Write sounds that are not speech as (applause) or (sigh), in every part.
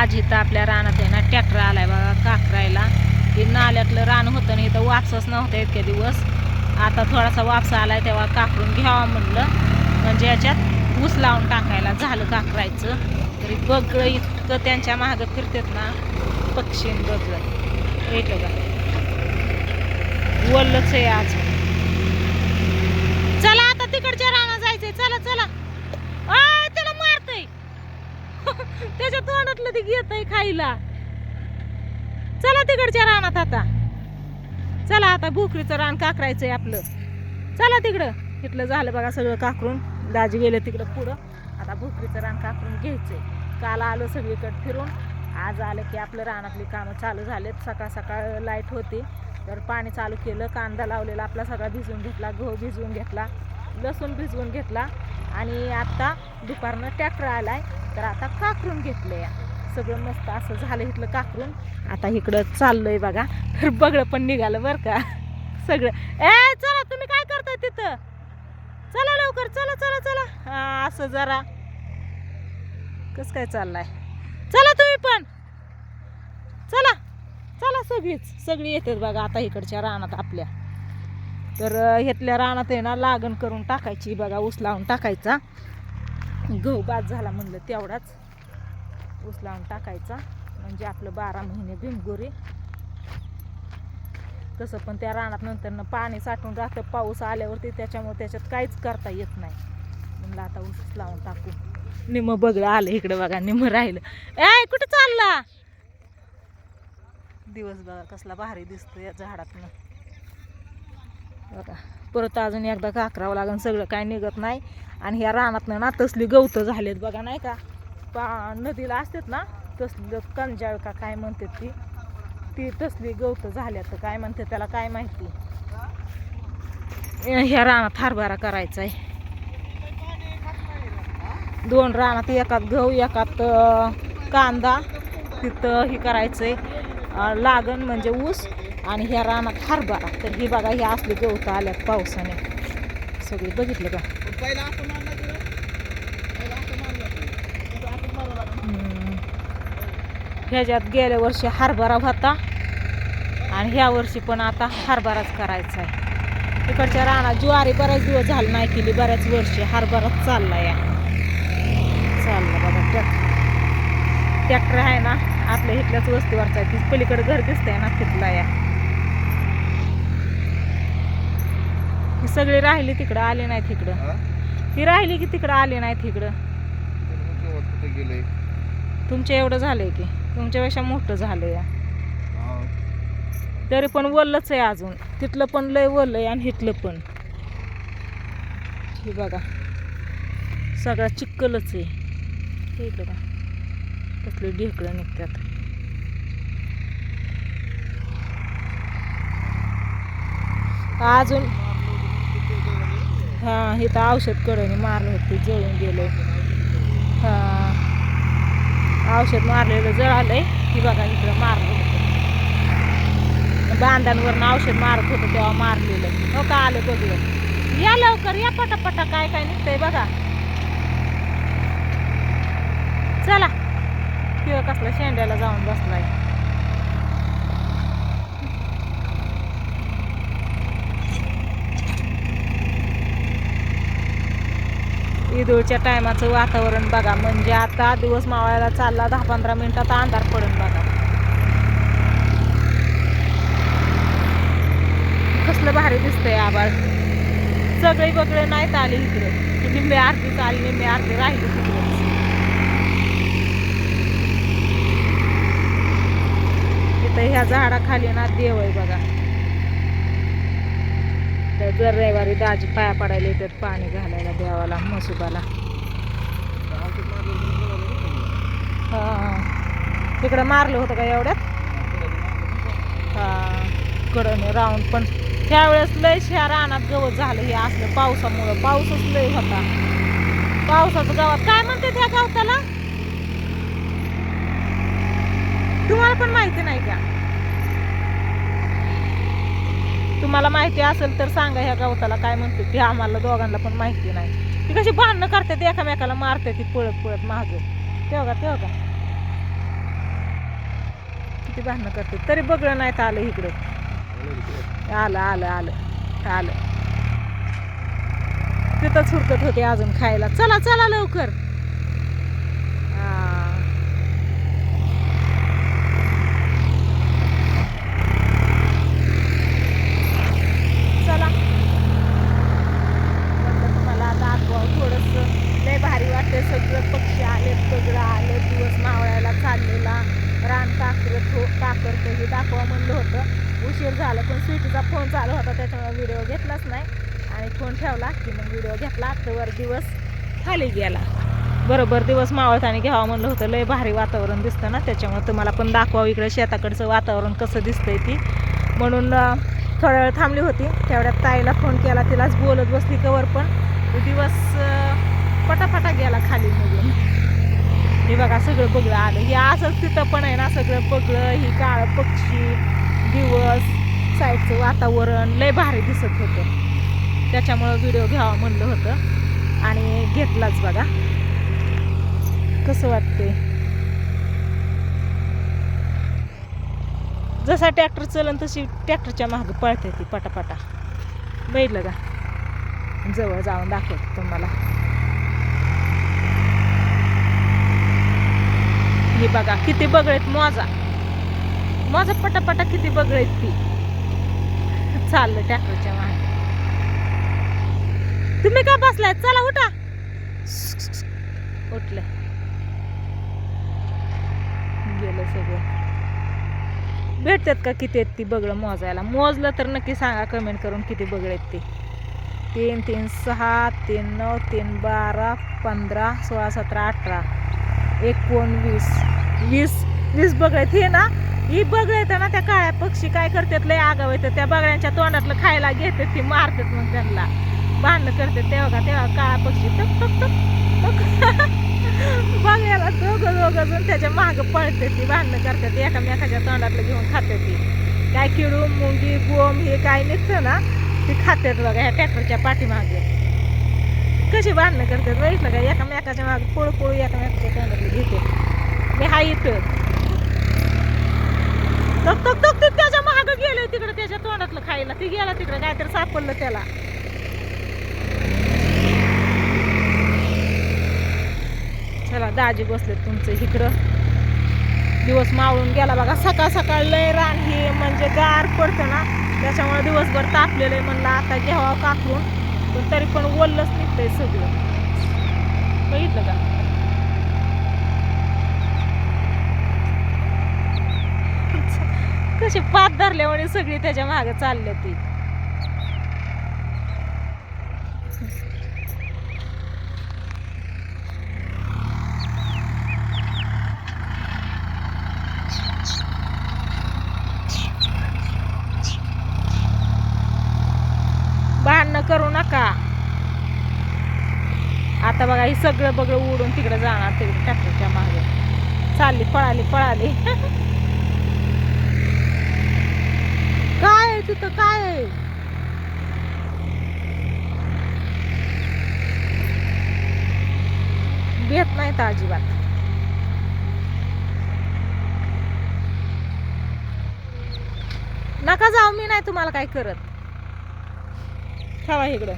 आज इथं आपल्या रानात आहे ना ट्रॅक्टर आलाय बघा काकरायला. ते नाल्यातलं रान होतं ना इथं वापसच नव्हतं इतके दिवस. आता थोडासा वापसा आलाय तेव्हा काकरून घ्यावा म्हणलं. म्हणजे याच्यात ऊस लावून टाकायला झालं काकरायचं. तरी बगळं इतकं त्यांच्या मागं फिरतात ना. पक्षी बगळं एक बघा. वल्लच आहे आज. चला आता तिकडच्या रानात जायचंय. चला चला. (laughs) त्याच्या तोंडातलं ते आहे खायला. चला तिकडच्या रानात आता. चला आता भोकरीचं रान काकरायचंय आपलं. चला तिकडं. तिथलं झालं बघा सगळं काकरून. दाजी गेले तिकडं पुढं. आता भोकरीचं रान काकरून घ्यायचंय. काल आलो सगळीकडे फिरून. आज आलं की आपलं रानातली कामं चालू झालेत. सकाळ सकाळ लाइट होती. तर पाणी चालू केलं. कांदा लावलेला आपला सगळा भिजवून घेतला. गहू भिजवून घेतला. लसूण भिजवून घेतला आणि आता दुपारनं ट्रॅक्टर आलाय. तर आता काकरून घेतलं या सगळं मस्त असं झालं इथलं काकरून. आता इकडं चाललंय बघा. तर बगळं पण निघालं बरं का. सगळं. ए चला तुम्ही काय करताय तिथं? चला लवकर चला चला चला. हा, असं जरा. कस काय चाललाय? चला तुम्ही पण. चला. चला सगळीच. सगळी येतात बघा आता इकडच्या रानात आपल्या. तर ह्यातल्या रानात आहे ना लागण करून टाकायची. बघा ऊस लावून टाकायचा. गहू बाद झाला म्हणलं तेवढाच. ऊस लावून टाकायचा. म्हणजे आपलं बारा महिने भिमगुरी तसं पण त्या रानात नंतर पाणी साठून राहतं. पाऊस आल्यावरती त्याच्यामुळे त्याच्यात काहीच करता येत नाही. म्हणलं आता ऊस लावून टाकू. निम बगळं आलं इकडं बघा निम राहिलं. ए कुठं चालला? दिवस बघा कसला भारी दिसतो या झाडातनं. बघा परत अजून एकदा काकरावं लागेल सगळं काय निघत नाही. आणि ह्या रानातनं ना तसली गवतं झालेत बघा नाही का? पा नदीला असतात ना तसलं कंजाळ का काय म्हणतात ती? ती तसली गवतं झाल्यात तर काय म्हणते त्याला काय माहिती? ह्या रानात हरभरा करायचा आहे दोन रानात एकात गहू एकात कांदा तिथं हे करायचंय. आहे लागण म्हणजे ऊस आणि ह्या रानात हरभरा. तर ही बघा ह्या असली गवतं आल्यात पावसाने. सगळी बघितलं का. ह्याच्यात गेल्या वर्षी हरभरा होता आणि ह्या वर्षी पण आता हरभराच करायचा आहे. तिकडच्या रानात ज्वारी बऱ्याच दिवस झालं नाही केली बऱ्याच वर्षी हरभराच चालला या चाललं बघा ट्रॅक्टर. ट्रॅक्टर आहे ना आपल्या इथल्याच वस्तीवरचा आहे. ती पलीकडे घर दिसतंय ना तिथला या. सगळी राहिली तिकडं आली नाही तिकडं ती राहिली की तिकडं आली नाही तिकडं गेले? तुमच्या एवढं झालंय की तुमच्यापेक्षा मोठं झालं या तरी पण वल्लच आहे अजून. तिथलं पण लय वल्ल आहे आणि इथलं पण. हे बघा. सगळा चिक्कलच आहे. हे इकडं का कसले ढेकळं निघतात. अजून हा इथं औषधकडून मारलं होतं जळून गेलं. हा. औषध मारलेलं जळालंय की बघा इकडं मारलं होतं. बांधांवरनं औषध मारत होतं तेव्हा मारलेलं. हो का आलं बघलं या लवकर या पटापटा काय काय निघतंय बघा. चला. किंवा कसला शेंड्याला जाऊन बसलाय. ईदुळच्या टायमाचं वातावरण बघा. म्हणजे आता दिवस मावळायला चालला दहा पंधरा मिनिटात अंधार पडून बघा. कसलं भारी दिसतंय आबाळ सगळे बगळे नाहीत आले इकडे. निम्मे आरती चालली निम्मे आरती राहिली तिकडे इथं ह्या झाडाखाली ना देव आहे बघा. तर जर रविवारी दाजी पाया पडायला येतात पाणी घालायला देवाला मसुबाला हां. तिकडं मारलं होतं का एवढ्यात? हां. कडने राहून पण. त्यावेळेस लय ह्या रानात गवत झालं हे असलं पावसामुळं. पाऊसच लय होता. पावसाचं गावात काय म्हणते त्या गावताला? तुम्हाला पण माहिती नाही का? तुम्हाला माहिती असेल तर सांगा ह्या गवताला काय म्हणते ते आम्हाला दोघांना पण माहिती नाही. ती कशी भांडणं करते ते एकामेकाला मारते ती पळत पळत माग. तेव्हा तेव्हा का? किती भांडणं करते. तरी बगळं तर आलं इकडं. आलं आलं आलं आलं. तिथंच हुरकत होते अजून खायला. चला चला लवकर हा. चला म्हटलं तुम्हाला दाखवा थोडंसं लय भारी वाटते सगळं पक्षी आले सगळं आले दिवस मावळायला चाललेला रान टाकरत हो टाकरतं हे दाखवा म्हणलं होतं उशीर झाला पण स्वीटीचा फोन चालू होता त्याच्यामुळे व्हिडिओ घेतलाच नाही. आणि फोन ठेवला की मग व्हिडिओ घेतला तर दिवस खाली गेला. बरोबर दिवस मावळताना घ्यावा म्हणलं होतं लय भारी वातावरण दिसतं ना त्याच्यामुळे तुम्हाला पण दाखवावं इकडे शेताकडचं वातावरण कसं दिसतंय ती. म्हणून थोड्या थोडा वेळ थांबली होती तेवढ्यात ताईला फोन केला तिलाच बोलत बसली कवर पण. दिवस पटापटा गेला खाली निघून. हे बघा सगळं बघलं आलं. हे असंच तिथं पण आहे ना सगळं बघलं ही काळं पक्षी दिवस साईडचं वातावरण लय भारी दिसत होतं. त्याच्यामुळं व्हिडिओ घ्यावा म्हणलं होतं. आणि घेतलाच बघा. कसं वाटते जसा ट्रॅक्टर चलन तशी ट्रॅक्टरच्या मागं पळते ती पटापटा. बैल का? जवळ जाऊन दाखवते तुम्हाला. हे बघा किती बगळेत मोजा. मोजा पटापटा किती बगळेत ती. चाललं ट्रॅक्टरच्या मागे. तुम्ही का बसलाय? चला उठा. उठलं. गेलं सगळं. भेटतात का किती आहेत ती बगळं मोजायला? मोजलं तर नक्की सांगा कमेंट करून किती बगळ आहेत ते. तीन तीन सहा तीन नऊ तीन बारा पंधरा सोळा सतरा अठरा एकोणवीस वीस वीस आहेत हे ना ही बगळ येतं ना त्या काळ्या पक्षी काय करतात लय आगाव येतं त्या बगळ्यांच्या तोंडातलं खायला घेतात ती मारतात मग त्यांना. भांडणं करतात तेव्हा का तेव्हा. काळा पक्षी टक टक टक टक. (laughs) दोघं दोघं त्याच्या मागं पळते ती भांडणं करतात एकामेकाच्या तोंडातलं घेऊन खातात ती. काय किडू मुंगी गोम हे काय निघतं ना ती खातात बघा ह्या ट्रॅक्टरच्या पाठीमागे. कशी भांडणं करतात बघितलं का? एकामेकाच्या मागे पोळू पोळू एकामेकाच्या तोंडातलं घेते मी हा इथं. तक तक तक ते त्याच्या मागं गेले तिकडे त्याच्या तोंडातलं खायला. ती गेला तिकडे काहीतरी सापडलं त्याला. चला दाजी बसले तुमचं इकडं. दिवस मावळून गेला बघा सकाळ सकाळ लय रान हे म्हणजे गार पडतं ना. त्याच्यामुळे दिवसभर तापलेलं आहे म्हणलं आता घ्यावा काकून. पण तरी पण ओललंच निघतंय सगळं. बघितलं का? कशी पात धरल्यामुळे सगळी त्याच्यामागे चालले ती. भांडणं करू नका. आता बघा हे सगळं बगळं उडून तिकडे जाणार तिकडे ट्रॅक्टरच्या मागे. चालली पळाली पळाली (laughs) काय आहे तिथं काय आहे? भेट नाही तर अजिबात. नका जाऊ मी नाही तुम्हाला काय करत. ठेवा इकडं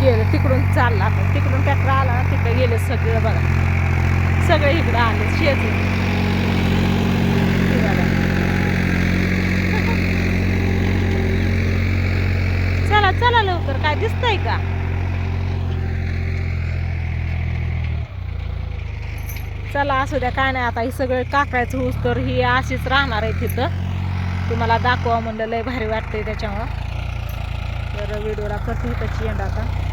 गेलं तिकडून चालला. आता तिकडून ट्रॅक्टर आला ना तिकडे गेले सगळं बघा. सगळे इकडं आले शेत. (laughs) चला चला लवकर. काय दिसतंय का? चला असू द्या. काय नाही आता ही सगळं काकायचं होऊस तर ही अशीच राहणार आहे तिथं. तुम्हाला दाखवा म्हणलं लय भारी वाटतंय त्याच्यामुळं. तर व्हिडिओला करते त्याची एंड आता.